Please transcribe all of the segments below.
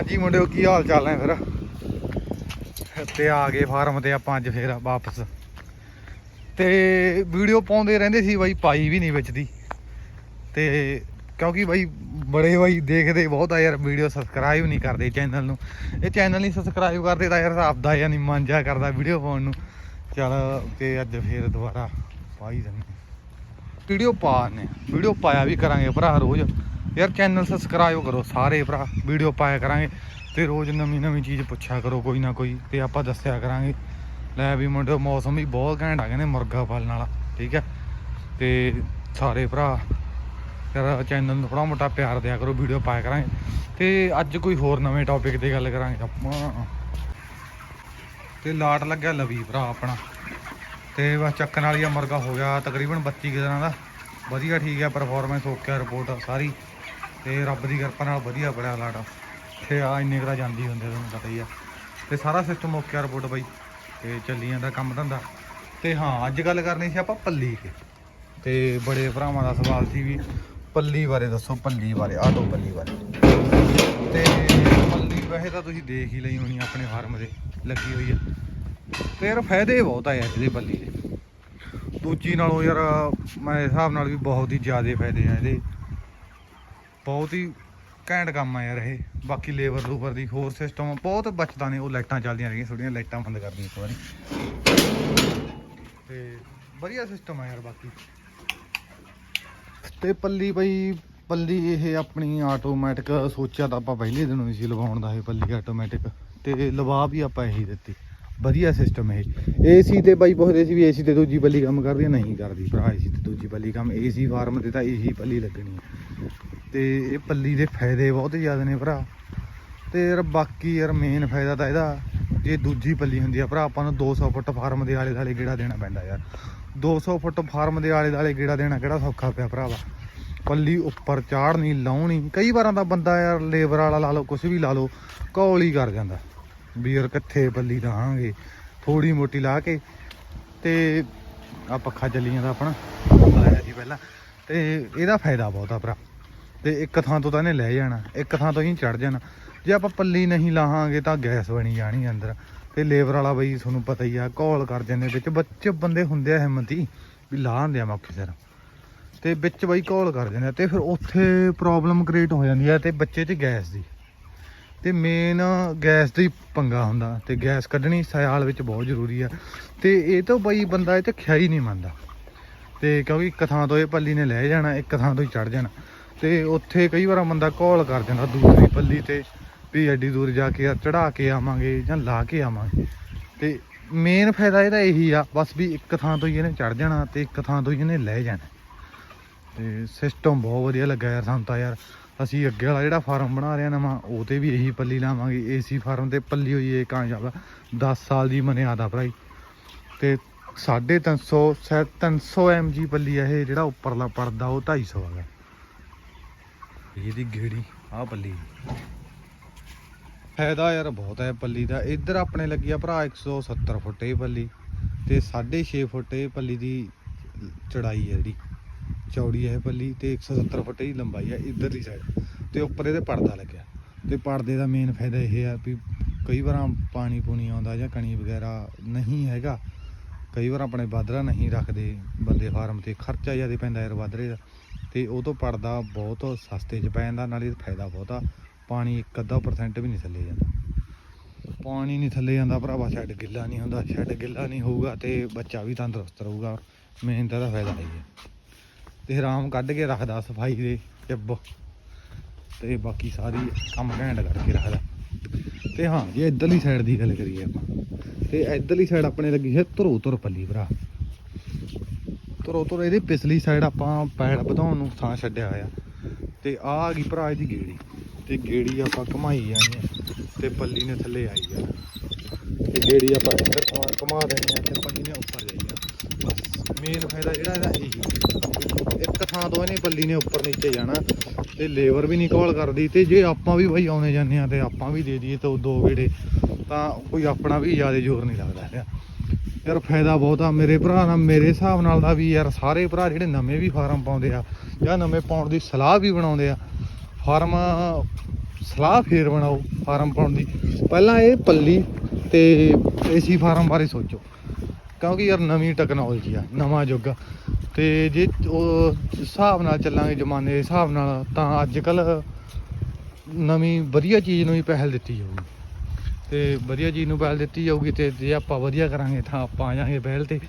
ਹਾਂਜੀ ਮੁੰਡਿਓ, ਕੀ ਹਾਲ ਚਾਲ ਹੈ ਫਿਰ? ਤੇ ਆ ਗਏ ਫਾਰਮ ਤੇ ਆਪਾਂ ਅੱਜ ਫੇਰ ਵਾਪਸ। ਤੇ ਵੀਡੀਓ ਪਾਉਂਦੇ ਰਹਿੰਦੇ ਸੀ ਬਾਈ, ਪਾਈ ਵੀ ਨਹੀਂ ਵਿੱਚ ਦੀ। ਤੇ ਕਿਉਂਕਿ ਬਾਈ, ਬੜੇ ਬਾਈ ਦੇਖਦੇ ਬਹੁਤ ਆ ਯਾਰ, ਵੀਡੀਓ ਸਬਸਕ੍ਰਾਈਬ ਨਹੀਂ ਕਰਦੇ ਚੈਨਲ ਨੂੰ। ਇਹ ਚੈਨਲ ਨਹੀਂ ਸਬਸਕ੍ਰਾਈਬ ਕਰਦੇ ਤਾਂ ਯਾਰ ਆਪਦਾ ਯਾਨੀ ਮਨ ਜਾ ਕਰਦਾ ਵੀਡੀਓ ਪਾਉਣ ਨੂੰ। ਚਲ ਤੇ ਅੱਜ ਫੇਰ ਦੁਬਾਰਾ ਪਾਈ ਦਿੰਦੇ ਵੀਡੀਓ ਪਾਣੇ ਵੀਡੀਓ ਪਾਇਆ ਵੀ ਕਰਾਂਗੇ ਭਰਾ ਰੋਜ਼। ਯਾਰ ਚੈਨਲ ਸਬਸਕ੍ਰਾਈਬ ਕਰੋ ਸਾਰੇ ਭਰਾ ਵੀਡੀਓ ਪਾਇਆ ਕਰਾਂਗੇ ਤੇ ਰੋਜ਼ ਨਵੀਂ ਨਵੀਂ ਚੀਜ਼ ਪੁੱਛਿਆ ਕਰੋ ਕੋਈ ਨਾ ਕੋਈ ਤੇ ਆਪਾਂ ਦੱਸਿਆ ਕਰਾਂਗੇ। ਲੈ ਵੀ ਮੁੰਡੇ ਮੌਸਮ ਵੀ ਬਹੁਤ ਘੈਂਟ ਆ ਕਹਿੰਦੇ ਮੁਰਗਾ ਪਾਲਣ ਵਾਲਾ, ਠੀਕ ਹੈ? ਤੇ ਸਾਰੇ ਭਰਾ, ਯਾਰ ਚੈਨਲ ਨੂੰ ਥੋੜਾ ਮੋਟਾ ਪਿਆਰ ਦਿਆ ਕਰੋ ਵੀਡੀਓ ਪਾਇਆ ਕਰਾਂਗੇ। ਤੇ ਅੱਜ ਕੋਈ ਹੋਰ ਨਵੇਂ ਟੌਪਿਕ ਤੇ ਗੱਲ ਕਰਾਂਗੇ ਆਪਾਂ। ਤੇ ਲਾਟ ਲੱਗਿਆ ਲਵੀ ਭਰਾ ਆਪਣਾ। ਤੇ ਬਸ ਚੱਕਣ ਵਾਲੀ ਆ ਮੁਰਗਾ ਹੋ ਗਿਆ, ਤਕਰੀਬਨ 32 ਕੁ ਦਿਨਾਂ ਦਾ। ਵਧੀਆ ਠੀਕ ਹੈ ਪਰਫਾਰਮੈਂਸ ਓਕੇ ਰਿਪੋਰਟ ਸਾਰੀ। ਤੇ ਰੱਬ ਦੀ ਕਿਰਪਾ ਨਾਲ ਵਧੀਆ ਬੜਿਆ ਲਾਟ ਤੇ ਆ, ਇੰਨੇ ਕੁ ਜਾਂਦੀ ਹੁੰਦੇ ਤੁਹਾਨੂੰ ਪਤਾ ਹੀ ਆ। ਤੇ ਸਾਰਾ ਸਿਸਟਮ ਓਕੇ ਰਿਪੋਰਟ ਬਾਈ। ਤੇ ਚੱਲੀ ਜਾਂਦਾ ਕੰਮ ਧੰਦਾ। ਤੇ ਹਾਂ, ਅੱਜ ਗੱਲ ਕਰਨੀ ਸੀ ਆਪਾਂ ਪੱਲੀ ਤੇ। ਤੇ ਬੜੇ ਭਰਾਵਾਂ ਦਾ ਸਵਾਲ ਸੀ ਵੀ ਪੱਲੀ ਬਾਰੇ ਦੱਸੋ, ਪੱਲੀ ਬਾਰੇ ਆਟੋ ਪੱਲੀ ਬਾਰੇ। ਤੇ ਪੱਲੀ ਵੈਸੇ ਤਾਂ ਤੁਸੀਂ ਦੇਖ ਹੀ ਲਈ ਹੋਣੀ ਆਪਣੇ ਫਾਰਮ ਦੇ, ਲੱਗੀ ਹੋਈ ਆ। ਤੇ ਯਾਰ ਫਾਇਦੇ ਬਹੁਤ ਆ ਯਾਰ ਇਹਦੇ ਪੱਲੀ ਦੇ। ਦੂਜੀ ਨਾਲੋਂ ਯਾਰ ਮੈਂ ਹਿਸਾਬ ਨਾਲ ਵੀ ਬਹੁਤ ਹੀ ਜ਼ਿਆਦਾ ਫਾਇਦੇ ਆ ਇਹਦੇ। ਬਹੁਤ ਹੀ ਘੈਂਟ ਕੰਮ ਆ ਯਾਰ ਇਹ। ਬਾਕੀ ਲੇਬਰ ਲੂਬਰ ਦੀ ਹੋਰ ਸਿਸਟਮ ਬਹੁਤ ਬਚਦਾ ਨੇ, ਉਹ ਲਾਈਟਾਂ ਚੱਲਦੀਆਂ ਰਹੀਆਂ ਥੋੜੀਆਂ ਲਾਈਟਾਂ ਬੰਦ ਕਰਦੀਆਂ ਇੱਕ ਵਾਰੀ। ਤੇ ਵਧੀਆ ਸਿਸਟਮ ਆ ਯਾਰ ਬਾਕੀ। ਤੇ ਪੱਲੀ ਬਈ, ਪੱਲੀ ਇਹ ਆਪਣੀ ਆਟੋਮੈਟਿਕ ਸੋਚਿਆ ਤਾਂ ਆਪਾਂ ਪਹਿਲੇ ਦਿਨੋਂ ਹੀ ਸੀ ਲਵਾਉਣ ਦਾ ਇਹ ਪੱਲੀ ਆਟੋਮੈਟਿਕ ਤੇ ਲਵਾ ਵੀ ਆਪਾਂ ਇਹੀ ਦਿੱਤੀ। ਵਧੀਆ ਸਿਸਟਮ ਇਹ। ਏਸੀ ਤੇ ਬਾਈ ਪੁੱਛਦੇ ਸੀ ਵੀ ਏਸੀ ਤੇ ਦੂਜੀ ਪੱਲੀ ਕੰਮ ਕਰਦੀ ਨਹੀਂ ਕਰਦੀ ਭਰਾ ਏਸੀ ਤੇ ਦੂਜੀ ਪੱਲੀ ਕੰਮ ਏਸੀ ਫਾਰਮ ਤੇ ਤਾਂ ਇਹੀ ਪੱਲੀ ਲੱਗਣੀ ਆ। ਤੇ ਇਹ ਪੱਲੀ ਦੇ ਫਾਇਦੇ ਬਹੁਤ ਜ਼ਿਆਦਾ ਨੇ ਭਰਾ। ਤੇ ਯਾਰ ਬਾਕੀ ਯਾਰ ਮੇਨ ਫਾਇਦਾ ਤਾਂ ਇਹਦਾ, ਜੇ ਦੂਜੀ ਪੱਲੀ ਹੁੰਦੀ ਆ ਭਰਾ, ਆਪਾਂ ਨੂੰ 200 ਫੁੱਟ ਫਾਰਮ ਦੇ ਆਲੇ ਦੁਆਲੇ ਗੇੜਾ ਦੇਣਾ ਪੈਂਦਾ ਯਾਰ। 200 ਫੁੱਟ ਫਾਰਮ ਦੇ ਆਲੇ ਦੁਆਲੇ ਗੇੜਾ ਦੇਣਾ ਕਿਹੜਾ ਸੌਖਾ ਪਿਆ ਭਰਾਵਾ। ਪੱਲੀ ਉੱਪਰ ਚਾੜਨੀ ਲਾਉਣੀ, ਕਈ ਵਾਰਾਂ ਦਾ ਬੰਦਾ ਯਾਰ ਲੇਬਰ ਵਾਲਾ ਲਾ ਲਓ ਕੁਝ ਵੀ ਲਾ ਲਓ, ਕੌਲ ਹੀ ਕਰ ਜਾਂਦਾ। ਵੀ ਯਾਰ ਕਿੱਥੇ ਪੱਲੀ ਲਾਹਾਂਗੇ ਥੋੜੀ ਮੋਟੀ ਲਾ ਕੇ ਤੇ ਆ ਪੱਖਾ ਚੱਲੀ ਜਾਂਦਾ ਆਪਣਾ। ਲਾਇਆ ਸੀ ਪਹਿਲਾਂ। ਤੇ ਇਹਦਾ ਫਾਇਦਾ ਬਹੁਤ ਆ ਭਰਾ। ਤੇ ਇੱਕ ਥਾਂ ਤੋਂ ਤਾਂ ਇਹਨੇ ਲੈ ਜਾਣਾ, ਇੱਕ ਥਾਂ ਤੋਂ ਹੀ ਚੜ ਜਾਣਾ। ਜੇ ਆਪਾਂ ਪੱਲੀ ਨਹੀਂ ਲਾਹਾਂਗੇ ਤਾਂ ਗੈਸ ਬਣੀ ਜਾਣੀ ਅੰਦਰ। ਤੇ ਲੇਬਰ ਵਾਲਾ ਬਈ ਤੁਹਾਨੂੰ ਪਤਾ ਹੀ ਆ ਕਾਲ ਕਰ ਜਾਂਦੇ ਵਿੱਚ। ਬੱਚੇ ਬੰਦੇ ਹੁੰਦੇ ਆ ਹਿੰਮਤੀ, ਵੀ ਲਾ ਹੁੰਦੇ ਆ ਮੌਕੇ ਸਿਰ। ਤੇ ਵਿੱਚ ਬਈ ਕਾਲ ਕਰ ਜਾਂਦੇ ਆ, ਤੇ ਫਿਰ ਉੱਥੇ ਪ੍ਰੋਬਲਮ ਕ੍ਰੀਏਟ ਹੋ ਜਾਂਦੀ ਆ ਤੇ ਬੱਚੇ 'ਚ ਗੈਸ ਦੀ। ਤੇ ਮੇਨ ਗੈਸ ਦੀ ਪੰਗਾ ਹੁੰਦਾ, ਤੇ ਗੈਸ ਕੱਢਣੀ ਸਿਆਲ ਵਿੱਚ ਬਹੁਤ ਜ਼ਰੂਰੀ ਆ। ਤੇ ਇਹ ਤਾਂ ਬਈ ਬੰਦਾ ਇਹ ਤੇ ਖਿਆ ਹੀ ਨਹੀਂ ਮੰਨਦਾ। ਤੇ ਕਿਉਂਕਿ ਇੱਕ ਥਾਂ ਤੋਂ ਇਹ ਪੱਲੀ ਨੇ ਲੈ ਜਾਣਾ, ਇੱਕ ਥਾਂ ਤੋਂ ਹੀ ਚੜ ਜਾਣਾ। ਤੇ ਉੱਥੇ ਕਈ ਵਾਰ ਬੰਦਾ ਕਾਲ ਕਰ ਜਾਂਦਾ ਦੂਸਰੀ ਪੱਲੀ ਤੇ ਵੀ ਐਡੀ ਦੂਰ ਜਾ ਕੇ ਚੜਾ ਕੇ ਆਵਾਂਗੇ ਜਾਂ ਲਾ ਕੇ ਆਵਾਂਗੇ। ਤੇ ਮੇਨ ਫਾਇਦਾ ਇਹਦਾ ਇਹੀ ਆ, ਬਸ ਵੀ ਇੱਕ ਥਾਂ ਤੋਂ ਹੀ ਇਹਨੇ ਚੜ ਜਾਣਾ ਤੇ ਇੱਕ ਥਾਂ ਤੋਂ ਹੀ ਇਹਨੇ ਲੈ ਜਾਣਾ। ਤੇ ਸਿਸਟਮ ਬਹੁਤ ਵਧੀਆ ਲੱਗਾ ਯਾਰ ਸਾਨੂੰ ਤਾਂ ਯਾਰ। ਅਸੀਂ ਅੱਗੇ ਵਾਲਾ ਜਿਹੜਾ ਫਾਰਮ ਬਣਾ ਰਹੇ ਆ ਨਵਾਂ ਉਹ ਤੇ ਵੀ ਇਹੀ ਪੱਲੀ ਲਾਵਾਂਗੇ ਏਸੀ ਫਾਰਮ ਤੇ ਪੱਲੀ ਹੋਈ ਏ ਕਾਮਯਾਬ ਆ 10 ਸਾਲ ਦੀ ਮਨਿਆਦਾ ਭਰਾਈ। ਤੇ 350 ਸ਼ਾਇਦ 300 mg ਪੱਲੀ ਆ ਇਹ, ਜਿਹੜਾ ਉੱਪਰਲਾ ਪਰਦਾ, ਉਹ 250 ਹੈਗਾ। ਇਹਦੀ ਗੇੜੀ ਆ ਪੱਲੀ। ਫਾਇਦਾ ਯਾਰ ਬਹੁਤ ਹੈ ਪੱਲੀ ਦਾ। ਇੱਧਰ ਆਪਣੇ ਲੱਗੀ ਆ ਭਰਾ 170 ਫੁੱਟ ਇਹ ਪੱਲੀ ਤੇ 6.5 ਫੁੱਟ ਇਹ ਪੱਲੀ ਦੀ ਚੜਾਈ ਹੈ ਜਿਹੜੀ। ਚੌੜੀ ਹੈ ਇਹ ਪੱਲੀ ਤੇ 170 ਫੁੱਟ ਹੀ ਲੰਬਾਈ ਹੈ ਇੱਧਰ ਦੀ ਸਾਈਡ ਤੇ ਉੱਪਰ ਇਹਦੇ ਪਰਦਾ ਲੱਗਿਆ। ਤੇ ਪਰਦੇ ਦਾ ਮੇਨ ਫਾਇਦਾ ਇਹ ਆ ਵੀ ਕਈ ਵਾਰ ਪਾਣੀ ਪੂਣੀ ਆਉਂਦਾ ਜਾਂ ਕਣੀ ਵਗੈਰਾ ਨਹੀਂ ਹੈਗਾ। ਕਈ ਵਾਰ ਆਪਣੇ ਬਾਦਰਾ ਨਹੀਂ ਰੱਖਦੇ, ਬੰਦੇ ਫਾਰਮ ਤੇ ਖਰਚਾ ਜ਼ਿਆਦਾ ਪੈਂਦਾ ਯਾਰ ਬਾਦਰੇ ਦਾ। ਤੇ ਉਹ ਤੋਂ ਪਰਦਾ ਬਹੁਤ ਸਸਤੇ 'ਚ ਪੈ ਜਾਂਦਾ, ਨਾਲੇ ਫਾਇਦਾ ਬਹੁਤ। ਆ ਪਾਣੀ ਇੱਕ ਅੱਧਾ ਪਰਸੈਂਟ ਵੀ ਨਹੀਂ ਥੱਲੇ ਜਾਂਦਾ। ਪਾਣੀ ਨਹੀਂ ਥੱਲੇ ਜਾਂਦਾ ਭਰਾਵਾ, ਛੱਡ ਗਿੱਲਾ ਨਹੀਂ ਹੁੰਦਾ, ਛੱਡ ਗਿੱਲਾ ਨਹੀਂ ਹੋਊਗਾ ਤੇ ਬੱਚਾ ਵੀ ਤੰਦਰੁਸਤ ਰਹੂਗਾ। ਮੇਨ ਦਾ ਫਾਇਦਾ ਹੈ ਹੀ ਹੈ ਤੇ ਆਰਾਮ ਕੱਢ ਕੇ ਰੱਖਦਾ ਸਫ਼ਾਈ ਦੇ ਟਿੱਬ। ਤੇ ਬਾਕੀ ਸਾਰੀ ਕੰਮ ਘੈਂਟ ਕਰਕੇ ਰੱਖਦਾ। ਤੇ ਹਾਂ, ਜੇ ਇਧਰਲੀ ਸਾਈਡ ਦੀ ਗੱਲ ਕਰੀਏ ਆਪਾਂ, ਤੇ ਇਧਰਲੀ ਸਾਈਡ ਆਪਣੇ ਲੱਗੀ ਹੈ ਧਰੋ ਧਰ ਪੱਲੀ ਭਰਾ। ਧਰੋ ਧਰ ਇਹਦੇ ਪਿਛਲੀ ਸਾਈਡ ਆਪਾਂ ਪੈੜ ਵਧਾਉਣ ਨੂੰ ਥਾਂ ਛੱਡਿਆ ਹੋਇਆ। ਤੇ ਆ ਆ ਗਈ ਭਰਾ ਇਹਦੀ ਗੇੜੀ। ਤੇ ਗੇੜੀ ਆਪਾਂ ਘਮਾਈ ਜਾਣੀ ਆ ਤੇ ਪੱਲੀ ਨੇ ਥੱਲੇ ਆਈ ਆ। ਤੇ ਗੇੜੀ ਆਪਾਂ ਇੱਧਰ ਘੁਮਾ ਘੁਮਾ ਦੇਣੀ ਆ ਤੇ ਪੱਲੀ ਨੇ ਉੱਪਰ ਜਾਈ ਆ। ਬਸ ਮੇਨ ਫਾਇਦਾ ਜਿਹੜਾ ਇਹਦਾ ਇਹੀ ਇੱਕ ਥਾਂ ਤੋਂ ਇਹਨੇ ਪੱਲੀ ਨੇ ਉੱਪਰ ਨੀਚੇ ਜਾਣਾ, ਤੇ ਲੇਬਰ ਵੀ ਨਹੀਂ ਕਾਲ ਕਰਦੀ। ਤੇ ਜੇ ਆਪਾਂ ਵੀ ਬਾਈ ਆਉਣੇ ਜਾਂਦੇ ਆ ਤੇ ਆਪਾਂ ਵੀ ਦੇ ਦਈਏ ਤੇ ਦੋ ਗੇੜੇ, ਤਾਂ ਕੋਈ ਆਪਣਾ ਵੀ ਜ਼ਿਆਦਾ ਜ਼ੋਰ ਨਹੀਂ ਲੱਗਦਾ ਹੈਗਾ ਯਾਰ ਫਾਇਦਾ ਬਹੁਤ ਆ। ਮੇਰੇ ਭਰਾ ਨਾਲ, ਮੇਰੇ ਹਿਸਾਬ ਨਾਲ ਦਾ ਵੀ ਯਾਰ, ਸਾਰੇ ਭਰਾ ਜਿਹੜੇ ਨਵੇਂ ਵੀ ਫਾਰਮ ਪਾਉਂਦੇ ਆ ਜਾਂ ਨਵੇਂ ਪਾਉਣ ਦੀ ਸਲਾਹ ਵੀ ਬਣਾਉਂਦੇ ਆ, ਫਾਰਮ, ਸਲਾਹ ਫੇਰ ਬਣਾਓ ਫਾਰਮ ਪਾਉਣ ਦੀ। ਪਹਿਲਾਂ ਇਹ ਪੱਲੀ ਤੇ ਏਸੀ ਫਾਰਮ ਬਾਰੇ ਸੋਚੋ, ਕਿਉਂਕਿ ਯਾਰ ਨਵੀਂ ਟੈਕਨੋਲੋਜੀ ਆ, ਨਵਾਂ ਯੁੱਗ ਆ। ਤੇ ਜੇ ਉਹ ਹਿਸਾਬ ਨਾਲ ਚੱਲਾਂਗੇ ਜ਼ਮਾਨੇ ਦੇ ਹਿਸਾਬ ਨਾਲ, ਤਾਂ ਅੱਜ ਕੱਲ ਨਵੀਂ ਵਧੀਆ ਚੀਜ਼ ਨੂੰ ਹੀ ਪਹਿਲ ਦਿੱਤੀ ਜਾਊਗੀ। ਤੇ ਵਧੀਆ ਚੀਜ਼ ਨੂੰ ਪਹਿਲ ਦਿੱਤੀ ਜਾਊਗੀ ਤੇ ਜੇ ਆਪਾਂ ਵਧੀਆ ਕਰਾਂਗੇ ਤਾਂ ਆਪਾਂ ਆ ਜਾਾਂਗੇ ਪਹਿਲ ਤੇ।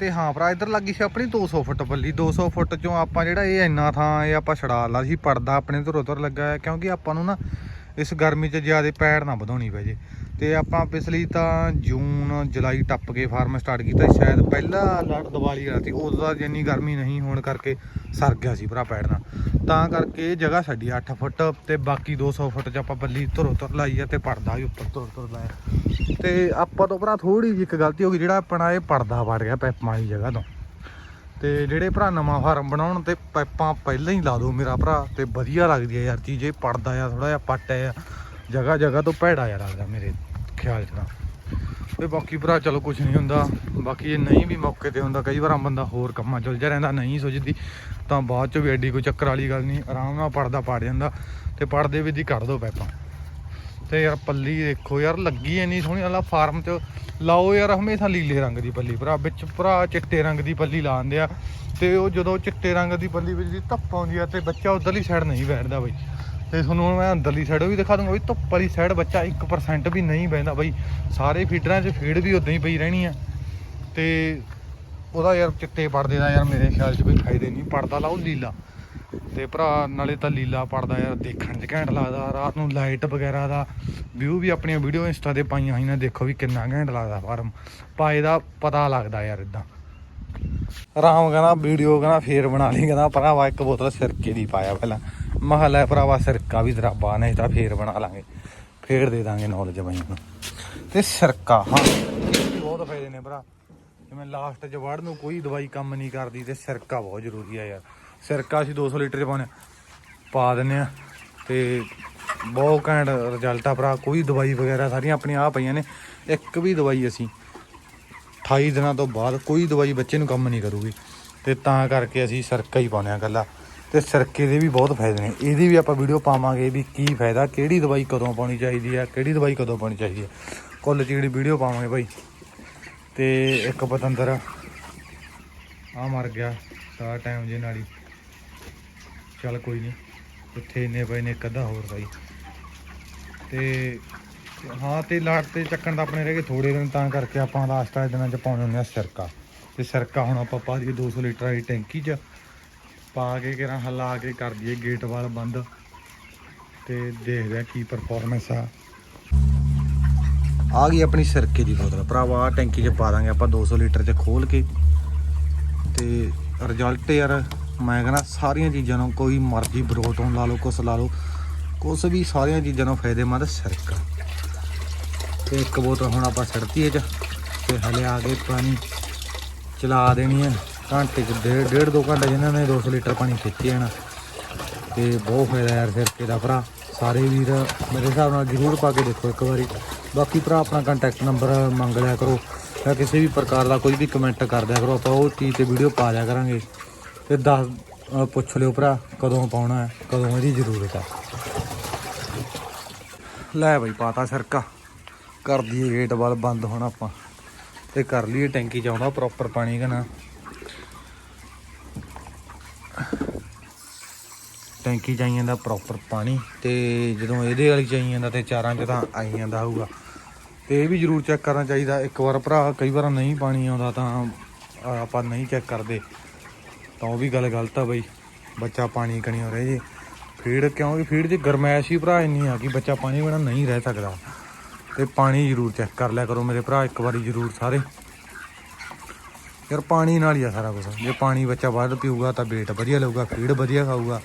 ਤੇ ਹਾਂ ਭਰਾ, ਇੱਧਰ ਲੱਗੀ ਸੀ ਆਪਣੀ 200 ਫੁੱਟ ਪੱਲੀ। 200 ਫੁੱਟ ਚੋਂ ਆਪਾਂ ਜਿਹੜਾ ਇਹ ਇੰਨਾ ਥਾਂ ਇਹ ਆਪਾਂ ਛੜਾ ਲਾ ਸੀ, ਪਰਦਾ ਆਪਣੇ ਧੁਰ ਧੁਰ ਲੱਗਾ ਹੈ, ਕਿਉਂਕਿ ਆਪਾਂ ਨੂੰ ਨਾ ਇਸ ਗਰਮੀ 'ਚ ਜ਼ਿਆਦਾ ਪੈੜ ਨਾ ਵਧਾਉਣੀ ਪੈ ਜੇ। ਤੇ ਆਪਾਂ ਪਿਛਲੀ ਤਾਂ ਜੂਨ, ਜੁਲਾਈ ਟੱਪ ਕੇ ਫਾਰਮ ਸਟਾਰਟ ਕੀਤਾ ਸ਼ਾਇਦ ਪਹਿਲਾ ਲੜ ਦੀਵਾਲੀ ਰਾਤੀ ਉਦੋਂ ਦਾ ਜਿੰਨੀ ਗਰਮੀ ਨਹੀਂ ਹੋਣ ਕਰਕੇ ਸਰ ਗਿਆ ਸੀ ਭਰਾ ਪੈੜਨਾ ਤਾਂ ਕਰਕੇ ਇਹ ਜਗ੍ਹਾ ਛੱਡੀ 8 ਫੁੱਟ ਤੇ ਬਾਕੀ 200 ਫੁੱਟ 'ਚ ਆਪਾਂ ਬੱਲੀ ਧੁਰ ਧੁਰ ਲਾਈ ਆ ਤੇ ਪਰਦਾ ਵੀ ਉੱਪਰ ਧੁਰ ਧੁਰ ਲਾਇਆ। ਤੇ ਆਪਾਂ ਤੋਂ ਭਰਾ ਥੋੜੀ ਜਿਹੀ ਇੱਕ ਗਲਤੀ ਹੋ ਗਈ, ਜਿਹੜਾ ਆਪਣਾ ਇਹ ਪਰਦਾ ਵੜ ਗਿਆ ਪੈਪਾਂ ਵਾਲੀ ਜਗ੍ਹਾ ਤੋਂ। ਤੇ ਜਿਹੜੇ ਭਰਾ ਨਵਾਂ ਫਾਰਮ ਬਣਾਉਣ ਤੇ ਪਾਈਪਾਂ ਪਹਿਲਾਂ ਹੀ ਲਾ ਦਿਓ ਮੇਰਾ ਭਰਾ, ਤੇ ਵਧੀਆ ਲੱਗਦੀ ਆ ਯਾਰ ਚੀਜ਼, ਇਹ ਪਰਦਾ ਆ ਥੋੜਾ ਜਿਹਾ ਪੱਟ ਆ। ਜਗ੍ਹਾ ਜਗ੍ਹਾ ਤੋਂ ਭੈੜਾ ਜਿਹਾ ਲੱਗਦਾ ਮੇਰੇ ਖਿਆਲ 'ਚ ਤਾਂ ਤੇ ਬਾਕੀ ਭਰਾ, ਚਲੋ ਕੁਝ ਨਹੀਂ ਹੁੰਦਾ। ਬਾਕੀ ਇਹ ਨਹੀਂ ਵੀ ਮੌਕੇ ਤੇ ਹੁੰਦਾ, ਕਈ ਵਾਰ ਬੰਦਾ ਹੋਰ ਕੰਮਾਂ 'ਚ ਉਲਝਿਆ ਰਹਿੰਦਾ, ਨਹੀਂ ਸੋਚਦੀ ਤਾਂ ਬਾਅਦ 'ਚ ਵੀ ਐਡੀ ਕੋਈ ਚੱਕਰ ਵਾਲੀ ਗੱਲ ਨਹੀਂ, ਆਰਾਮ ਨਾਲ ਪੜਦਾ ਪੜ ਜਾਂਦਾ ਤੇ ਪੜਦੇ ਵੀ ਦੀ ਕੱਢ ਦੋ ਪੈਪਾਂ। ਤੇ ਯਾਰ ਪੱਲੀ ਦੇਖੋ ਯਾਰ, ਲੱਗੀ ਇੰਨੀ ਸੋਹਣੀ ਵਾਲਾ ਫਾਰਮ 'ਚ ਲਾਓ ਯਾਰ, ਹਮੇਸ਼ਾ ਲੀਲੇ ਰੰਗ ਦੀ ਪੱਲੀ ਭਰਾ, ਵਿੱਚ ਭਰਾ ਚਿੱਟੇ ਰੰਗ ਦੀ ਪੱਲੀ ਲਾਉਂਦੇ ਆ ਤੇ ਉਹ ਜਦੋਂ ਚਿੱਟੇ ਰੰਗ ਦੀ ਪੱਲੀ ਵਿੱਚ ਦੀ ਧੁੱਪ ਆਉਂਦੀ ਆ ਤੇ ਬੱਚਾ ਉਧਰਲੀ ਸਾਈਡ ਨਹੀਂ ਬੈਠਦਾ ਬਈ। ਤੇ ਤੁਹਾਨੂੰ ਹੁਣ ਮੈਂ ਅੰਦਰਲੀ ਸਾਈਡ ਵੀ ਦਿਖਾ ਦੂੰਗਾ ਬਈ ਧੁੱਪ ਵਾਲੀ ਸਾਈਡ ਬੱਚਾ 1% ਵੀ ਨਹੀਂ ਬਹਿੰਦਾ ਬਈ, ਸਾਰੇ ਫੀਡਰਾਂ 'ਚ ਫੀਡ ਵੀ ਉਦਾਂ ਹੀ ਪਈ ਰਹਿਣੀ ਆ। ਤੇ ਉਹਦਾ ਯਾਰ ਚਿੱਟੇ ਪੜਦੇ ਦਾ ਯਾਰ ਮੇਰੇ ਖਿਆਲ 'ਚ ਕੋਈ ਫਾਇਦੇ ਨਹੀਂ ਪੜਦਾ ਲਾਓ ਲੀਲਾ। ਤੇ ਭਰਾ, ਨਾਲੇ ਤਾਂ ਲੀਲਾ ਪੜਦਾ ਯਾਰ ਦੇਖਣ 'ਚ ਘੈਂਟ ਲੱਗਦਾ, ਰਾਤ ਨੂੰ ਲਾਈਟ ਵਗੈਰਾ ਦਾ ਵਿਊ ਵੀ ਆਪਣੀਆਂ ਵੀਡੀਓ ਇੰਸਟਾ ਤੇ ਪਾਈਆਂ ਹੋਈਆਂ, ਦੇਖੋ ਵੀ ਕਿੰਨਾ ਘੈਂਟ ਲੱਗਦਾ ਫਾਰਮ ਪਾਏ ਦਾ ਪਤਾ ਲੱਗਦਾ ਯਾਰ ਇਦਾਂ ਰਾਮ ਕਹਿੰਦਾ, ਵੀਡੀਓ ਕਹਿੰਦਾ, ਫੇਰ ਬਣਾ ਲਈ, ਕਹਿੰਦਾ, ਭਰਾਵਾ ਇੱਕ ਬੋਤਲ ਸਿਰਕੇ ਦੀ ਪਾਇਆ ਪਹਿਲਾਂ। ਮਹਾ ਲੈ ਭਰਾਵਾ ਸਿਰਕਾ ਵੀ ਦਰਾਬਾ ਨਹੀਂ ਤਾਂ ਫੇਰ ਬਣਾ ਲਾਂਗੇ। ਫੇਰ ਦੇ ਦਾਂਗੇ ਨੌਲੇਜ ਬਾਈ ਨੂੰ। ਤੇ ਸਿਰਕਾ, ਹਾਂ ਵੀ ਬਹੁਤ ਫਾਇਦੇ ਨੇ ਭਰਾ। ਜਿਵੇਂ ਲਾਸਟ 'ਚ ਵੜ ਨੂੰ ਕੋਈ ਦਵਾਈ ਕੰਮ ਨਹੀਂ ਕਰਦੀ ਤੇ ਸਿਰਕਾ ਬਹੁਤ ਜ਼ਰੂਰੀ ਆ ਯਾਰ। ਸਿਰਕਾ ਅਸੀਂ 200 ਲੀਟਰ 'ਚ ਪਾਉਣੇ ਪਾ ਦਿੰਨੇ ਆ ਤੇ ਬਹੁਤ ਘੈਂਟ ਰਿਜ਼ਲਟ ਆ ਭਰਾ। ਕੋਈ ਦਵਾਈ ਵਗੈਰਾ ਸਾਰੀਆਂ ਆਪਣੀਆਂ ਆ ਪਈਆਂ ਨੇ। ਇੱਕ ਵੀ ਦਵਾਈ ਅਸੀਂ 28 ਦਿਨਾਂ ਤੋਂ ਬਾਅਦ ਕੋਈ ਦਵਾਈ ਬੱਚੇ ਨੂੰ ਕੰਮ ਨਹੀਂ ਕਰੂਗੀ। ਤੇ ਤਾਂ ਕਰਕੇ ਅਸੀਂ ਸਰਕਾ ਹੀ ਪਾਉਂਦੇ ਆ ਗੱਲਾਂ ਤੇ ਸਰਕੇ ਦੇ ਵੀ ਬਹੁਤ ਫਾਇਦੇ ਨੇ। ਇਹਦੀ ਵੀ ਆਪਾਂ ਵੀਡੀਓ ਪਾਵਾਂਗੇ ਵੀ ਕੀ ਫਾਇਦਾ, ਕਿਹੜੀ ਦਵਾਈ ਕਦੋਂ ਪਾਉਣੀ ਚਾਹੀਦੀ ਆ, ਕਿਹੜੀ ਦਵਾਈ ਕਦੋਂ ਪਾਉਣੀ ਚਾਹੀਦੀ ਆ। ਕੁੱਲ ਚੀੜੀ ਵੀਡੀਓ ਪਾਵਾਂਗੇ ਬਾਈ, ਤੇ ਇੱਕ ਪਤੰਦਰ ਆ। ਮਰ ਗਿਆ ਸਾਰਾ ਟਾਈਮ ਜੇ ਨਾਲ ਹੀ। ਚੱਲ ਕੋਈ ਨਹੀਂ ਉੱਥੇ ਇੰਨੇ ਪਏ ਨੇ ਇੱਕ ਅੱਧਾ ਹੋਰ ਭਾਈ ਤੇ ਹਾਂ, ਤੇ ਲਾਟ ਤੇ ਚੱਕਣ ਦਾ ਆਪਣੇ ਰਹਿ ਗਏ ਥੋੜੇ ਦਿਨ, ਤਾਂ ਕਰਕੇ ਆਪਾਂ ਲਾਸਟ ਵਾਲੇ ਦਿਨਾਂ ਚ ਪਾਉਣੇ ਹੁੰਦੇ ਆ ਸਿਰਕਾ। ਤੇ ਸਿਰਕਾ ਹੁਣ ਆਪਾਂ ਪਾ ਦਈਏ 200 ਲੀਟਰ ਵਾਲੀ ਟੈਂਕੀ ਚ। ਪਾ ਕੇ ਕਿਰਾਂ, ਹਲਾ ਕੇ ਕਰ ਦਈਏ ਗੇਟ ਵਾਲ ਬੰਦ ਤੇ ਦੇਖਦੇ ਆ ਕੀ ਪਰਫਾਰਮੈਂਸ ਆ। ਆ ਗਈ ਆਪਣੀ ਸਿਰਕੇ ਦੀ ਬੋਤਲ। ਭਰਾਵਾ, ਆਹ ਟੈਂਕੀ 'ਚ ਪਾ ਦਾਂਗੇ ਆਪਾਂ 200 ਲੀਟਰ 'ਚ ਖੋਲ ਕੇ। ਤੇ ਰਿਜ਼ਲਟ ਯਾਰ, ਮੈਂ ਕਹਿੰਦਾ ਸਾਰੀਆਂ ਚੀਜ਼ਾਂ ਨੂੰ ਕੋਈ ਮਰਜ਼ੀ ਬਰੋਟਨ ਲਾ ਲਓ, ਕੁਛ ਲਾ ਲਓ, ਕੁਛ ਵੀ ਸਾਰੀਆਂ ਚੀਜ਼ਾਂ ਨੂੰ ਫਾਇਦੇਮੰਦ ਸਿਰਕਾ। ਤੇ ਇੱਕ ਬੋਤਲ ਹੁਣ ਆਪਾਂ ਸਿਰਤੀ ਇਹ 'ਚ, ਤੇ ਹਲੇ ਆ ਕੇ ਪਾਣੀ। ਚਲਾ ਦੇਣੀ ਹੈ ਘੰਟੇ 'ਚ ਡੇਢ ਡੇਢ ਦੋ ਘੰਟੇ ਜਿਨ੍ਹਾਂ ਨੇ 200 ਲੀਟਰ ਪਾਣੀ ਖਿੱਚ ਜਾਣਾ। ਤੇ ਬਹੁਤ ਫਾਇਦਾ ਯਾਰ ਸਿਰਕੇ ਦਾ ਭਰਾ। ਸਾਰੇ ਵੀਰ ਮੇਰੇ ਹਿਸਾਬ ਨਾਲ ਜ਼ਰੂਰ ਪਾ ਕੇ ਦੇਖੋ ਇੱਕ ਵਾਰੀ। ਬਾਕੀ ਭਰਾ ਆਪਣਾ ਕੰਟੈਕਟ ਨੰਬਰ ਮੰਗ ਲਿਆ ਕਰੋ। ਜਾਂ ਕਿਸੇ ਵੀ ਪ੍ਰਕਾਰ ਦਾ ਕੋਈ ਵੀ ਕਮੈਂਟ ਕਰ ਦਿਆ ਕਰੋ। ਆਪਾਂ ਉਹ ਚੀਜ਼ ਤੇ ਵੀਡੀਓ ਪਾ ਲਿਆ ਕਰਾਂਗੇ। ਤੇ ਦੱਸ ਪੁੱਛ ਲਿਓ ਭਰਾ, ਕਦੋਂ ਪਾਉਣਾ ਹੈ, ਕਦੋਂ ਇਹਦੀ ਜ਼ਰੂਰਤ ਹੈ। ਲੈ ਬਈ ਪਾਤਾ ਸਰਕਾ। ਕਰ ਦਈਏ ਗੇਟ ਵੱਲ ਬੰਦ ਹੁਣ ਆਪਾਂ। ਤੇ ਕਰ ਲਈਏ ਟੈਂਕੀ ਚ ਆਉਂਦਾ ਪ੍ਰੋਪਰ ਪਾਣੀ ਕਿ ਟੈਂਕੀ ਚ ਆਈ ਜਾਂਦਾ ਪ੍ਰੋਪਰ ਪਾਣੀ ਤੇ ਜਦੋਂ ਇਹਦੇ ਵਾਲੀ ਚ ਆਈ ਜਾਂਦਾ ਤੇ ਚਾਰਾਂ ਚ ਤਾਂ ਆਈ ਜਾਂਦਾ ਹੋਊਗਾ। ਤੇ ਇਹ ਵੀ ਜ਼ਰੂਰ ਚੈੱਕ ਕਰਨਾ ਚਾਹੀਦਾ। ਇੱਕ ਵਾਰ ਭਰਾ, ਕਈ ਵਾਰ ਨਹੀਂ ਪਾਣੀ ਆਉਂਦਾ ਤਾਂ ਆਪਾਂ ਨਹੀਂ ਚੈੱਕ ਕਰਦੇ। ਤਾਂ ਉਹ ਵੀ ਗੱਲ ਗਲਤ ਆ ਬਈ। ਬੱਚਾ ਪਾਣੀ ਕਣੀ ਹੋ ਰਿਹਾ ਜੀ। ਫੀਡ ਕਿਉਂਕਿ ਫੀਡ 'ਚ ਗਰਮੈਸ਼ ਹੀ ਭਰਾ ਇੰਨੀ ਆ ਕਿ ਬੱਚਾ ਪਾਣੀ ਬਿਨਾਂ ਨਹੀਂ ਰਹਿ ਸਕਦਾ। ਤੇ ਪਾਣੀ ਜ਼ਰੂਰ ਚੈੱਕ ਕਰ ਲਿਆ ਕਰੋ ਮੇਰੇ ਭਰਾ, ਇੱਕ ਵਾਰੀ ਜ਼ਰੂਰ ਸਾਰੇ। ਯਾਰ ਪਾਣੀ ਨਾਲ ਹੀ ਆ ਸਾਰਾ ਕੁਝ ਜੇ ਪਾਣੀ ਬੱਚਾ ਵੱਧ ਪੀਊਗਾ ਤਾਂ ਵੇਟ ਵਧੀਆ ਲਊਗਾ, ਫੀਡ ਵਧੀਆ ਖਾਊਗਾ।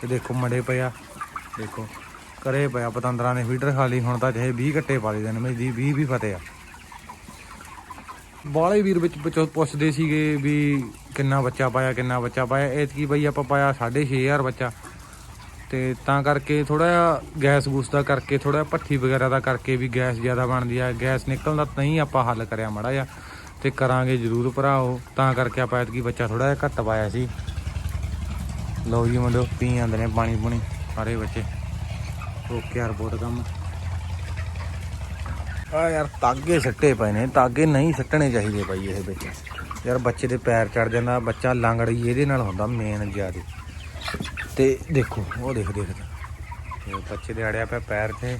ਤੇ ਦੇਖੋ ਮੜੇ ਪਿਆ, ਦੇਖੋ। ਕਰੇ ਪਿਆ ਪਤੰਦਰਾਂ ਨੇ ਫੀਡਰ ਖਾ ਲਈ, ਹੁਣ ਤਾਂ ਚਾਹੇ 20 ਘੱਟੇ ਪਾ ਲਏ ਦੇਣ ਮੈਂ 20 ਵੀ ਫਤੇ ਆ। ਬਾਲੇ ਵੀਰ ਵਿੱਚ ਪੁੱਛਦੇ ਸੀਗੇ ਵੀ ਕਿੰਨਾ ਬੱਚਾ ਪਾਇਆ, ਕਿੰਨਾ ਬੱਚਾ ਪਾਇਆ। ਐਤਕੀ ਬਈ ਆਪਾਂ ਪਾਇਆ 6500 ਬੱਚਾ। ਤੇ ਤਾਂ ਕਰਕੇ ਥੋੜਾ ਜਿਹਾ ਗੈਸ ਗੂਸ ਦਾ ਕਰਕੇ ਥੋੜਾ ਭੱਠੀ ਵਗੈਰਾ ਦਾ ਕਰਕੇ ਵੀ ਗੈਸ ਜ਼ਿਆਦਾ ਬਣਦੀ ਆ। ਗੈਸ ਨਿਕਲਣ ਦਾ ਨਹੀਂ ਆਪਾਂ ਹੱਲ ਕਰਿਆ ਮੜਾ ਜਿਹਾ। ਤੇ ਕਰਾਂਗੇ ਜ਼ਰੂਰ ਭਰਾਓ ਤਾਂ ਕਰਕੇ ਆਪਾਂ ਐਤਕੀ ਬੱਚਾ ਥੋੜਾ ਜਿਹਾ ਘੱਟ ਪਾਇਆ ਸੀ। ਲਓ ਜੀ ਮੁੰਡੋ ਪੀ ਜਾਂਦੇ ਨੇ ਪਾਣੀ ਪੂਣੀ, ਸਾਰੇ ਬੱਚੇ। ਓਕੇ ਰਿਪੋਰਟ ਕੰਮ। ਆ ਯਾਰ, ਤਾਗੇ ਸੱਟੇ ਪਏ ਨੇ, ਤਾਗੇ ਨਹੀਂ ਸੱਟਣੇ ਚਾਹੀਦੇ ਬਾਈ ਇਹ ਵਿੱਚ। ਯਾਰ, ਬੱਚੇ ਦੇ ਪੈਰ ਚੜ ਜਾਂਦਾ ਬੱਚਾ ਲੰਗੜੀ ਇਹਦੇ ਨਾਲ ਹੁੰਦਾ ਮੇਨ ਜਿਆਦੇ। ਤੇ ਦੇਖੋ, ਉਹ ਦੇਖ ਦੇਖ। ਤੇ ਬੱਚੇ ਦੇ ਅੜਿਆ ਪਿਆ ਪੈਰ ਤੇ।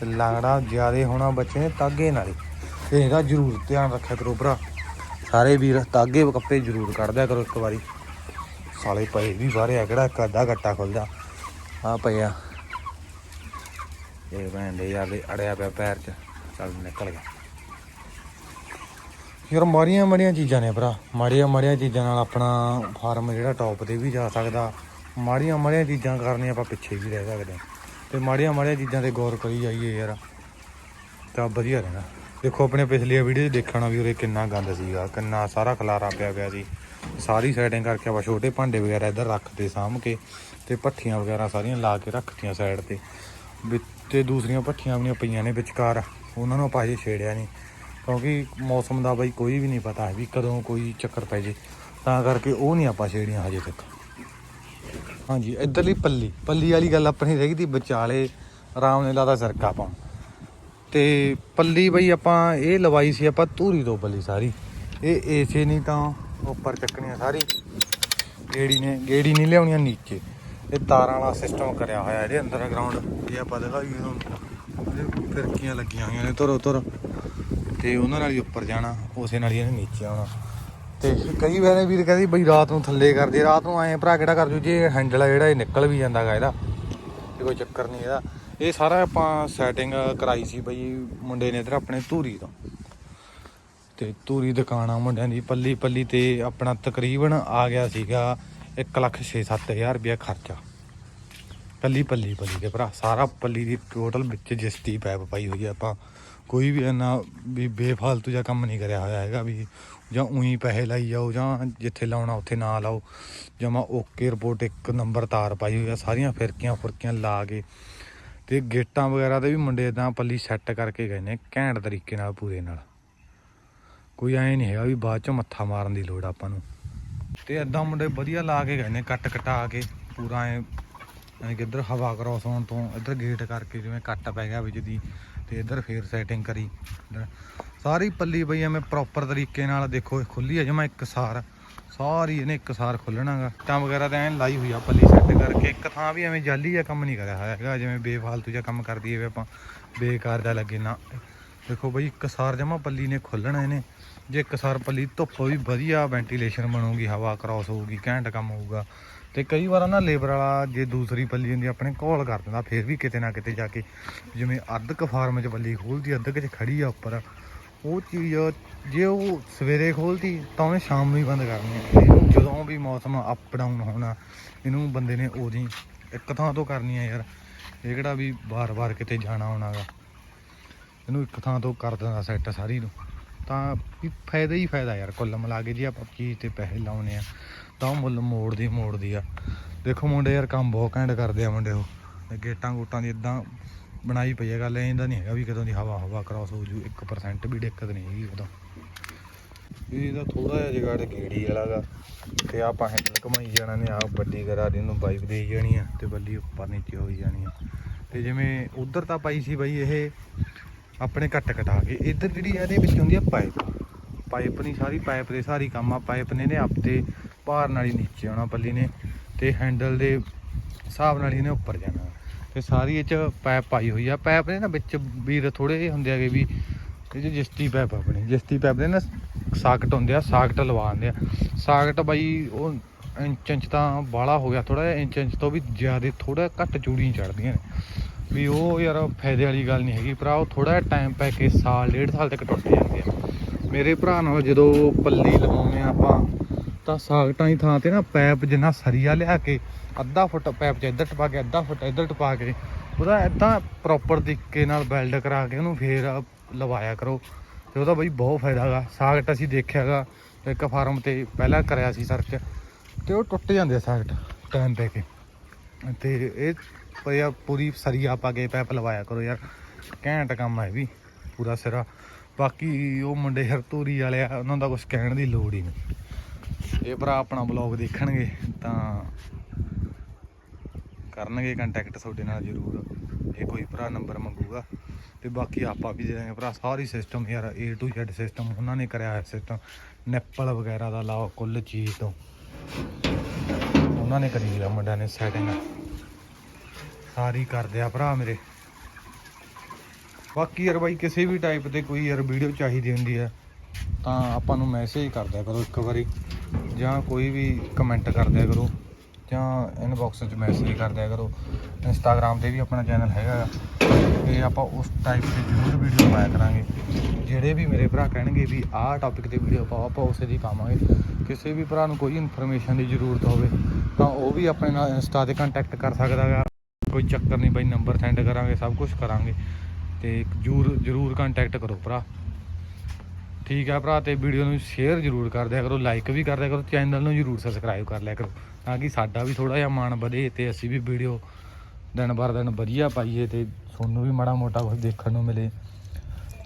ਤੇ ਲੰਗੜਾ ਜਿਆਦੇ ਹੋਣਾ ਬੱਚੇ ਨੇ ਤਾਗੇ ਨਾਲ ਹੀ। ਤੇ ਇਹਦਾ ਜ਼ਰੂਰ ਧਿਆਨ ਰੱਖਿਆ ਕਰੋ ਭਰਾ। ਸਾਰੇ ਵੀਰ, ਤਾਗੇ ਕੱਪੜੇ ਜ਼ਰੂਰ ਕੱਢਦਿਆ ਕਰੋ ਇੱਕ ਵਾਰੀ। ਸਾਲੇ ਪਏ ਵੀ ਬਾਹਰੇ ਆ ਕਿਹੜਾ ਇੱਕ ਅੱਧਾ ਗੱਟਾ ਖੁੱਲਦਾ ਆ ਪਿਆ ਇਹ ਭੈਣ ਦੇ ਯਾਰ ਦੇ ਅੜਿਆ ਪਿਆ ਪੈਰ 'ਚ। ਚੱਲ ਨਿਕਲ ਗਿਆ। ਯਾਰ ਮਾੜੀਆਂ ਮਾੜੀਆਂ ਚੀਜ਼ਾਂ ਨੇ ਭਰਾ। ਮਾੜੀਆਂ ਮਾੜੀਆਂ ਚੀਜ਼ਾਂ ਨਾਲ ਆਪਣਾ ਫਾਰਮ ਜਿਹੜਾ ਟੌਪ ਤੇ ਵੀ ਜਾ ਸਕਦਾ। ਮਾੜੀਆਂ ਮਾੜੀਆਂ ਚੀਜ਼ਾਂ ਕਰਨੀਆਂ ਆਪਾਂ ਪਿੱਛੇ ਵੀ ਰਹਿ ਸਕਦੇ ਹਾਂ। ਤੇ ਮਾੜੀਆਂ ਮਾੜੀਆਂ ਚੀਜ਼ਾਂ ਤੇ ਗੌਰ ਕਰੀ ਜਾਈਏ ਯਾਰ। ਤਾਂ ਵਧੀਆ ਰਹਿਣਾ। ਦੇਖੋ ਆਪਣੇ ਪਿਛਲੀਆਂ ਵੀਡੀਓ 'ਚ ਦੇਖਣਾ ਵੀ ਉਰੇ ਕਿੰਨਾ ਗੰਦ ਸੀਗਾ, ਕਿੰਨਾ ਸਾਰਾ ਖਲਾਰਾ ਪਿਆ ਪਿਆ ਸੀ। ਸਾਰੀ ਸੈਟਿੰਗ ਕਰਕੇ ਆਪਾਂ ਛੋਟੇ ਭਾਂਡੇ ਵਗੈਰਾ ਇੱਧਰ ਰੱਖਦੇ ਸਾਂਭ ਕੇ ਤੇ ਪੱਠੀਆਂ ਵਗੈਰਾ ਸਾਰੀਆਂ ਲਾ ਕੇ ਰੱਖਤੀਆਂ ਸਾਈਡ ਤੇ। ਵਿੱਚ ਤੇ ਦੂਸਰੀਆਂ ਪੱਠੀਆਂ ਵੀ ਪਈਆਂ ਨੇ ਵਿਚਕਾਰ, ਉਹਨਾਂ ਨੂੰ ਆਪਾਂ ਅਜੇ ਛੇੜਿਆ ਨਹੀਂ। ਕਿਉਂਕਿ ਮੌਸਮ ਦਾ ਬਈ ਕੋਈ ਵੀ ਨਹੀਂ ਪਤਾ ਵੀ ਕਦੋਂ ਕੋਈ ਚੱਕਰ ਪੈ ਜੇ। ਤਾਂ ਕਰਕੇ ਉਹ ਨਹੀਂ ਆਪਾਂ ਛੇੜੀਆਂ ਹਜੇ ਤੱਕ। ਹਾਂਜੀ, ਇੱਧਰਲੀ ਪੱਲੀ। ਪੱਲੀ ਵਾਲੀ ਗੱਲ ਆਪਣੀ ਰਹਿ ਗਈ ਤੀ, ਵਿਚਾਲੇ ਆਰਾਮ ਨੇ ਲਾਦਾ ਸਰਕਾ ਪਾਉਣ ਤੇ ਪੱਲੀ ਬਈ ਆਪਾਂ ਇਹ ਲਵਾਈ ਸੀ ਆਪਾਂ ਧੂਰੀ ਤੋਂ ਪੱਲੀ ਸਾਰੀ। ਇਹ ਏਸੇ ਨਹੀਂ ਤਾਂ ਉੱਪਰ ਚੱਕਣੀ ਆ ਸਾਰੀ। ਗੇੜੀ ਨੇ ਗੇੜੀ ਨਹੀਂ ਲਿਆਉਣੀਆਂ, ਨੀਚੇ। ਇਹ ਤਾਰਾਂ ਵਾਲਾ ਸਿਸਟਮ ਕਰਿਆ ਹੋਇਆ, ਇਹਦੇ ਅੰਡਰਗਰਾਉਂਡ ਇਹ ਆਪਾਂ ਦਿਖਾਈਏ ਤੁਹਾਨੂੰ। ਫਿਰਕੀਆਂ ਲੱਗੀਆਂ ਹੋਈਆਂ ਨੇ ਤੁਰੋ ਤੁਰ ਤੇ ਉਹਨਾਂ ਨਾਲ ਹੀ ਉੱਪਰ ਜਾਣਾ, ਉਸੇ ਨਾਲ ਹੀ ਇਹਨੇ ਨੀਚੇ ਆਉਣਾ। ਤੇ ਕਈ ਵਾਰ ਵੀਰ ਕਹਿੰਦੀ ਬਈ ਰਾਤ ਨੂੰ ਥੱਲੇ ਕਰਦੇ ਰਾਤ ਨੂੰ ਆਏ ਭਰਾ ਕਿਹੜਾ ਕਰ ਜੂ? ਜੇ ਹੈਂਡਲ ਆ ਜਿਹੜਾ, ਇਹ ਨਿਕਲ ਵੀ ਜਾਂਦਾਗਾ ਇਹਦਾ। ਤੇ ਕੋਈ ਚੱਕਰ ਨਹੀਂ ਇਹਦਾ। ਇਹ ਸਾਰਾ ਆਪਾਂ ਸੈਟਿੰਗ ਕਰਾਈ ਸੀ ਬਈ ਮੁੰਡੇ ਨੇ ਇਧਰ ਆਪਣੇ ਧੂਰੀ ਤੋਂ। ਤੇ ਧੂਰੀ ਦੁਕਾਨ ਆ ਮੁੰਡਿਆਂ ਦੀ, ਪੱਲੀ ਪੱਲੀ ਤੇ ਆਪਣਾ ਤਕਰੀਬਨ ਆ ਗਿਆ ਸੀਗਾ 1 ਲੱਖ 6-7000 ਰੁਪਇਆ ਖਰਚਾ। ਪੱਲੀ ਪੱਲੀ ਪੱਲੀ ਦੇ ਭਰਾ, ਸਾਰਾ ਪੱਲੀ ਦੀ ਟੋਟਲ ਵਿੱਚ ਜਿਸਤੀ ਪੈਪ ਪਾਈ ਹੋਈ ਆ ਆਪਾਂ। ਕੋਈ ਵੀ ਇੰਨਾ ਵੀ ਬੇਫਾਲਤੂ ਜਾਂ ਕੰਮ ਨਹੀਂ ਕਰਿਆ ਹੋਇਆ ਹੈਗਾ ਵੀ ਜਾਂ ਉਹੀ ਪੈਸੇ ਲਾਈ ਜਾਓ ਜਾਂ ਜਿੱਥੇ ਲਾਉਣਾ ਉੱਥੇ ਨਾ ਲਾਓ। ਜਮਾ ਓਕੇ ਰਿਪੋਰਟ ਇੱਕ ਨੰਬਰ ਤਾਰ ਪਾਈ ਹੋਈ ਆ, ਸਾਰੀਆਂ ਫਿਰਕੀਆਂ ਫੁਰਕੀਆਂ ਲਾ ਕੇ। ਤੇ ਗੇਟਾਂ ਵਗੈਰਾ ਦੇ ਵੀ ਮੁੰਡੇ ਇਦਾਂ ਪੱਲੀ ਸੈੱਟ ਕਰਕੇ ਗਏ ਨੇ, ਘੈਂਟ ਤਰੀਕੇ ਨਾਲ ਪੂਰੇ ਨਾਲ। ਕੋਈ ਐ ਨਹੀਂ ਹੈਗਾ ਵੀ ਬਾਅਦ ਚੋਂ ਮੱਥਾ ਮਾਰਨ ਦੀ ਲੋੜ ਆਪਾਂ ਨੂੰ। ਤੇ ਇਦਾਂ ਮੁੰਡੇ ਵਧੀਆ ਲਾ ਕੇ ਗਏ ਨੇ, ਕੱਟ ਕਟਾ ਕੇ, ਪੂਰਾ ਐ ਯਾਨੀ ਕਿ ਇੱਧਰ ਹਵਾ ਕ੍ਰੋਸ ਹੋਣ ਤੋਂ ਇੱਧਰ ਗੇਟ ਕਰਕੇ ਜਿਵੇਂ ਕੱਟ ਪੈ ਗਿਆ ਵਿੱਚ ਦੀ, ਤੇ ਇੱਧਰ ਫੇਰ ਸੈਟਿੰਗ ਕਰੀ। ਸਾਰੀ ਪੱਲੀ ਬਈ ਐਵੇਂ ਪ੍ਰੋਪਰ ਤਰੀਕੇ ਨਾਲ ਦੇਖੋ ਇਹ ਖੁੱਲੀ ਹੈ ਜਮਾ ਇੱਕ ਸਾਰ। ਸਾਰੀ ਇਹਨੇ ਇੱਕ ਸਾਰ ਖੁੱਲਣਾਗਾ। ਤਾਂ ਵਗੈਰਾ ਤਾਂ ਐਂ ਲਾਈ ਹੋਈ ਆ ਪੱਲੀ ਸੈੱਟ ਕਰਕੇ। ਇੱਕ ਥਾਂ ਵੀ ਐਵੇਂ ਜਾਲੀ ਜਿਹਾ ਕੰਮ ਨਹੀਂ ਕਰਿਆ ਹੋਇਆ ਹੈਗਾ, ਜਿਵੇਂ ਬੇਫਾਲਤੂ ਜਿਹਾ ਕੰਮ ਕਰਦੀ ਹੈ ਆਪਾਂ, ਬੇਕਾਰ ਦਾ ਲੱਗੇ ਨਾ। ਦੇਖੋ ਬਈ, ਕਸਾਰ ਸਾਰ ਜਮਾ ਪੱਲੀ ਨੇ ਖੁੱਲਣਾ ਇਹਨੇ। ਜੇ ਕਸਾਰ ਪੱਲੀ ਧੁੱਪ ਵੀ ਵਧੀਆ ਵੈਂਟੀਲੇਸ਼ਨ ਬਣੂਗੀ, ਹਵਾ ਕ੍ਰਾਸ ਹੋਊਗੀ, ਘੈਂਟ ਕੰਮ ਹੋਊਗਾ। ਤੇ ਕਈ ਵਾਰ ਨਾ ਲੇਬਰ ਵਾਲਾ ਜੇ ਦੂਸਰੀ ਪੱਲੀ ਹੁੰਦੀ, ਆਪਣੇ ਕੋਲ ਕਰ ਦਿੰਦਾ, ਫਿਰ ਵੀ ਕਿਤੇ ਨਾ ਕਿਤੇ ਜਾ ਕੇ ਜਿਵੇਂ ਅੱਧ ਕ ਫਾਰਮ 'ਚ ਪੱਲੀ ਖੋਲਦੀ ਅੱਧ ਕ 'ਚ ਖੜੀ ਆ ਉੱਪਰ, ਉਹ ਚੀਜ਼ ਜੇ ਉਹ ਸਵੇਰੇ ਖੋਲਦੀ ਤਾਂ ਉਹਨੇ ਸ਼ਾਮ ਨੂੰ ਹੀ ਬੰਦ ਕਰਨੀ ਹੈ ਇਹਨੂੰ ਜਦੋਂ ਵੀ ਮੌਸਮ ਅਪ ਡਾਊਨ ਹੋਣਾ, ਇਹਨੂੰ ਬੰਦੇ ਨੇ ਉਹਦੀ ਇੱਕ ਥਾਂ ਤੋਂ ਕਰਨੀ ਹੈ ਯਾਰ, ਇਹ ਕਿਹੜਾ ਵੀ ਬਾਰ-ਬਾਰ ਕਿਤੇ ਜਾਣਾ ਆਉਣਾਗਾ ਇਹਨੂੰ ਇੱਕ ਥਾਂ ਤੋਂ ਕਰ ਦਿੰਦਾ ਸੈੱਟ ਸਾਰੀ ਨੂੰ। ਤਾਂ ਵੀ ਫਾਇਦਾ ਹੀ ਫਾਇਦਾ ਯਾਰ, ਕੁੱਲ ਮਿਲਾ ਕੇ ਜੇ ਆਪਾਂ ਚੀਜ਼ ਤੇ ਪੈਸੇ ਲਾਉਨੇ ਆ, ਤਾਂ ਉਹ ਮੁੱਲ ਮੋੜਦੀ ਮੋੜਦੀ ਆ। ਦੇਖੋ ਮੁੰਡੇ ਯਾਰ ਕੰਮ ਬਹੁਤ ਘੈਂਟ ਕਰਦੇ ਆ ਮੁੰਡੇ ਉਹ। ਤੇ ਗੇਟਾਂ ਗੂਟਾਂ ਦੀ ਇਦਾਂ ਬਣਾਈ ਪਈ ਹੈ ਗੱਲ ਇਹਦਾ ਨਹੀਂ ਹੈਗਾ ਵੀ ਕਦੋਂ ਦੀ ਹਵਾ ਹਵਾ ਕ੍ਰਾਸ ਹੋ ਜੂ 1% ਵੀ ਦਿੱਕਤ ਨਹੀਂ ਹੈਗੀ ਉਦੋਂ। ਇਹਦਾ ਥੋੜਾ ਜਿਹਾ ਜਗਾੜ ਗੇੜੀ ਵਾਲਾਗਾ ਤੇ ਆਪਾਂ ਹੈਂਡਲ ਘਮਾਈ ਜਾਣਾ ਨੇ ਆਪ ਵੱਡੀ ਕਰਾ ਦੀ ਨੂੰ ਬਾਈਕ ਦੇਈ ਜਾਣੀ ਆ, ਤੇ ਬੱਲੀ ਉੱਪਰ ਨੀਚੇ ਹੋਈ ਜਾਣੀ ਆ। ਤੇ ਜਿਵੇਂ ਉਧਰ ਤਾਂ ਪਾਈ ਸੀ ਬਾਈ ਇਹ ਆਪਣੇ ਕੱਟ ਕਟਾ ਕੇ। ਇੱਧਰ ਜਿਹੜੀ ਆ, ਇਹਦੇ ਵਿੱਚ ਹੁੰਦੀ ਆ ਪਾਈਪ ਪਾਈਪ ਨਹੀਂ, ਸਾਰੀ ਪਾਈਪ ਦੇ ਸਾਰੀ ਕੰਮ ਆ। ਪਾਈਪ ਨੇ ਨੇ ਆਪਦੇ ਭਾਰ ਨਾਲ ਹੀ ਨੀਚੇ ਆਉਣਾ ਪੱਲੀ ਨੇ ਤੇ ਹੈਂਡਲ ਦੇ ਹਿਸਾਬ ਨਾਲ ਹੀ ਇਹਨੇ ਉੱਪਰ ਜਾਣਾ। ਤੇ ਸਾਰੀ ਇਹ ਚ ਪਾਈਪ ਪਾਈ ਹੋਈ ਆ। ਪਾਈਪ ਨੇ ਨਾ ਵਿੱਚ ਵੀਰ ਥੋੜੇ ਜਿਹੇ ਹੁੰਦੇ ਆਗੇ ਵੀ ਇਹ ਚ ਜਿਸਤੀ ਪਾਈਪ ਆਪਣੇ। ਜਿਸਤੀ ਪਾਈਪ ਦੇ ਨਾ ਸਾਕਟ ਹੁੰਦੇ ਆ, ਸਾਕਟ ਲਵਾਉਂਦੇ ਆ। ਸਾਕਟ ਬਾਈ ਉਹ ਇੰਚ ਇੰਚ ਤਾਂ ਬਾਲਾ ਹੋ ਗਿਆ ਥੋੜਾ ਜਿਹਾ ਇੰਚ ਇੰਚ ਤੋਂ ਵੀ ਜ਼ਿਆਦਾ ਥੋੜਾ ਘੱਟ ਚੂੜੀਆਂ ਚੜਦੀਆਂ ਨੇ। ਵੀ ਉਹ ਯਾਰ ਫਾਇਦੇ ਵਾਲੀ ਗੱਲ ਨਹੀਂ ਹੈਗੀ। ਭਰਾ, ਉਹ ਥੋੜਾ ਜਿਹਾ ਟਾਈਮ ਪੈ ਕੇ ਸਾਲ, ਡੇਢ ਸਾਲ ਤੱਕ ਟੁੱਟ ਜਾਂਦੇ ਆ। ਮੇਰੇ ਭਰਾ ਨਾਲ ਜਦੋਂ ਪੱਲੀ ਲਵਾਉਂਦੇ ਆ ਆਪਾਂ, ਤਾਂ ਸਾਗਟਾਂ ਦੀ ਥਾਂ ਤੇ ਨਾ ਪੈਪ ਜਿੰਨਾ ਸਰੀਆ ਲਿਆ ਕੇ, ਅੱਧਾ ਫੁੱਟ ਪੈਪ 'ਚ ਇੱਧਰ ਟਪਾ ਕੇ, ਅੱਧਾ ਫੁੱਟ ਇੱਧਰ ਟਪਾ ਕੇ, ਉਹਦਾ ਇਦਾਂ ਪ੍ਰੋਪਰ ਤਰੀਕੇ ਨਾਲ ਵੈਲਡ ਕਰਾ ਕੇ ਉਹਨੂੰ ਫੇਰ ਲਵਾਇਆ ਕਰੋ। ਤੇ ਉਹਦਾ ਬਈ ਬਹੁਤ ਫਾਇਦਾ ਹੈਗਾ ਸਾਗਟ ਅਸੀਂ ਦੇਖਿਆਗਾ ਇੱਕ ਫਾਰਮ ਤੇ ਪਹਿਲਾਂ ਕਰਿਆ ਸੀ ਸਰਚ ਤੇ ਉਹ ਟੁੱਟ ਜਾਂਦੇ ਆ ਸਾਕਟ ਟਾਈਮ ਪੈ ਕੇ। ਤੇ ਇਹ ਪਿਆ ਪੂਰੀ ਸਰੀਆ ਪਾ ਕੇ ਪੈਪ ਲਵਾਇਆ ਕਰੋ ਯਾਰ। ਘੈਂਟ ਕੰਮ ਹੈ ਵੀ, ਪੂਰਾ ਸਿਰਾ। ਬਾਕੀ ਉਹ ਮੁੰਡੇ ਹਰਤੂਰੀ ਵਾਲੇ ਆ, ਉਹਨਾਂ ਦਾ ਕੁਝ ਕਹਿਣ ਦੀ ਲੋੜ ਹੀ ਨਹੀਂ। ਇਹ ਭਰਾ ਆਪਣਾ ਬਲੌਗ ਦੇਖਣਗੇ ਤਾਂ ਕਰਨਗੇ ਕੰਟੈਕਟ ਤੁਹਾਡੇ ਨਾਲ ਜ਼ਰੂਰ। ਇਹ ਕੋਈ ਭਰਾ ਨੰਬਰ ਮੰਗੂਗਾ। ਤੇ ਬਾਕੀ ਆਪਾਂ ਵੀ ਜਿਹੜੇ ਭਰਾ, ਸਾਰੀ ਸਿਸਟਮ ਯਾਰ A to Z ਸਿਸਟਮ ਉਹਨਾਂ ਨੇ ਕਰਿਆ ਹੋਇਆ ਸਿਸਟਮ ਨੈਪਲ ਵਗੈਰਾ ਦਾ ਲਾਓ, ਕੁੱਲ ਚੀਜ਼ ਤੋਂ। ਉਹਨਾਂ ਨੇ ਕਰੀ ਹੋਈ ਆ, ਮੁੰਡਿਆਂ ਨੇ ਸੈਟਿੰਗ ਸਾਰੀ ਕਰਦੇ ਆ ਭਰਾ ਮੇਰੇ। ਬਾਕੀ ਯਾਰ ਬਾਈ, ਕਿਸੇ ਵੀ ਟਾਈਪ ਤੇ ਕੋਈ ਯਾਰ ਵੀਡੀਓ ਚਾਹੀਦੀ ਹੁੰਦੀ ਹੈ ਤਾਂ ਆਪਾਂ ਨੂੰ ਮੈਸੇਜ ਕਰ ਦਿਆ ਕਰੋ ਇੱਕ ਵਾਰੀ। ਜਾਂ ਕੋਈ ਵੀ ਕਮੈਂਟ ਕਰ ਦਿਆ ਕਰੋ। ਜਾਂ ਇਨਬਾਕਸ 'ਚ ਮੈਸੇਜ ਕਰ ਦਿਆ ਕਰੋ। ਇੰਸਟਾਗ੍ਰam ਤੇ ਵੀ ਆਪਣਾ ਚੈਨਲ ਹੈਗਾ ਗਾ। ਤੇ ਆਪਾਂ ਉਸ ਟਾਈਪ ਦੀ ਜ਼ਰੂਰ ਵੀਡੀਓ ਪਾਇਆ ਕਰਾਂਗੇ। ਜਿਹੜੇ ਵੀ ਮੇਰੇ ਭਰਾ ਕਹਿਣਗੇ ਵੀ ਆਹ ਟੌਪਿਕ ਤੇ ਵੀਡੀਓ ਪਾਓ, ਆਪਾਂ ਉਸੇ ਦੀ ਪਾਵਾਂਗੇ। ਕਿਸੇ ਵੀ ਭਰਾ ਨੂੰ ਕੋਈ ਇਨਫੋਰਮੇਸ਼ਨ ਦੀ ਜ਼ਰੂਰਤ ਹੋਵੇ ਤਾਂ ਉਹ ਵੀ ਆਪਣੇ ਨਾਲ ਇੰਸਟਾ ਤੇ ਕੰਟੈਕਟ ਕਰ ਸਕਦਾ ਗਾ। ਕੋਈ ਚੱਕਰ ਨਹੀਂ ਬਈ ਨੰਬਰ ਸੈਂਡ ਕਰਾਂਗੇ, ਸਭ ਕੁਝ ਕਰਾਂਗੇ। ਤੇ ਜਰੂਰ ਜਰੂਰ ਕੰਟੈਕਟ ਕਰੋ ਭਰਾ। ਠੀਕ ਹੈ ਭਰਾ, ਤੇ ਵੀਡੀਓ ਨੂੰ ਸ਼ੇਅਰ ਜਰੂਰ ਕਰ ਦਿਆ ਕਰੋ ਲਾਈਕ ਵੀ ਕਰ ਦਿਆ ਕਰੋ ਚੈਨਲ ਨੂੰ ਜਰੂਰ ਸਬਸਕ੍ਰਾਈਬ ਕਰ ਲਿਆ ਕਰੋ। ਤਾਂ ਕਿ ਸਾਡਾ ਵੀ ਥੋੜਾ ਜਿਹਾ ਮਾਣ ਵਧੇ ਤੇ ਅਸੀਂ ਵੀ ਵੀਡੀਓ ਦਿਨ ਬਰ ਦਿਨ ਵਧੀਆ ਪਾਈਏ ਤੇ ਤੁਹਾਨੂੰ ਵੀ ਮਾੜਾ ਮੋਟਾ ਕੁਝ ਦੇਖਣ ਨੂੰ ਮਿਲੇ।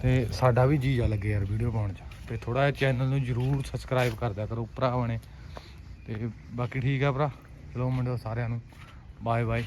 ਤੇ ਸਾਡਾ ਵੀ ਜੀਆ ਲੱਗੇ ਯਾਰ ਵੀਡੀਓ ਪਾਉਣ 'ਚ। ਤੇ ਥੋੜਾ ਜਿਹਾ ਚੈਨਲ ਨੂੰ ਜਰੂਰ ਸਬਸਕ੍ਰਾਈਬ ਕਰ ਦਿਆ ਕਰੋ ਭਰਾਵਾਂ ਨੇ ਤੇ ਬਾਕੀ ਠੀਕ ਆ ਭਰਾ। ਚਲੋ ਮੁੰਡਿਓ ਸਾਰਿਆਂ ਨੂੰ। Bye bye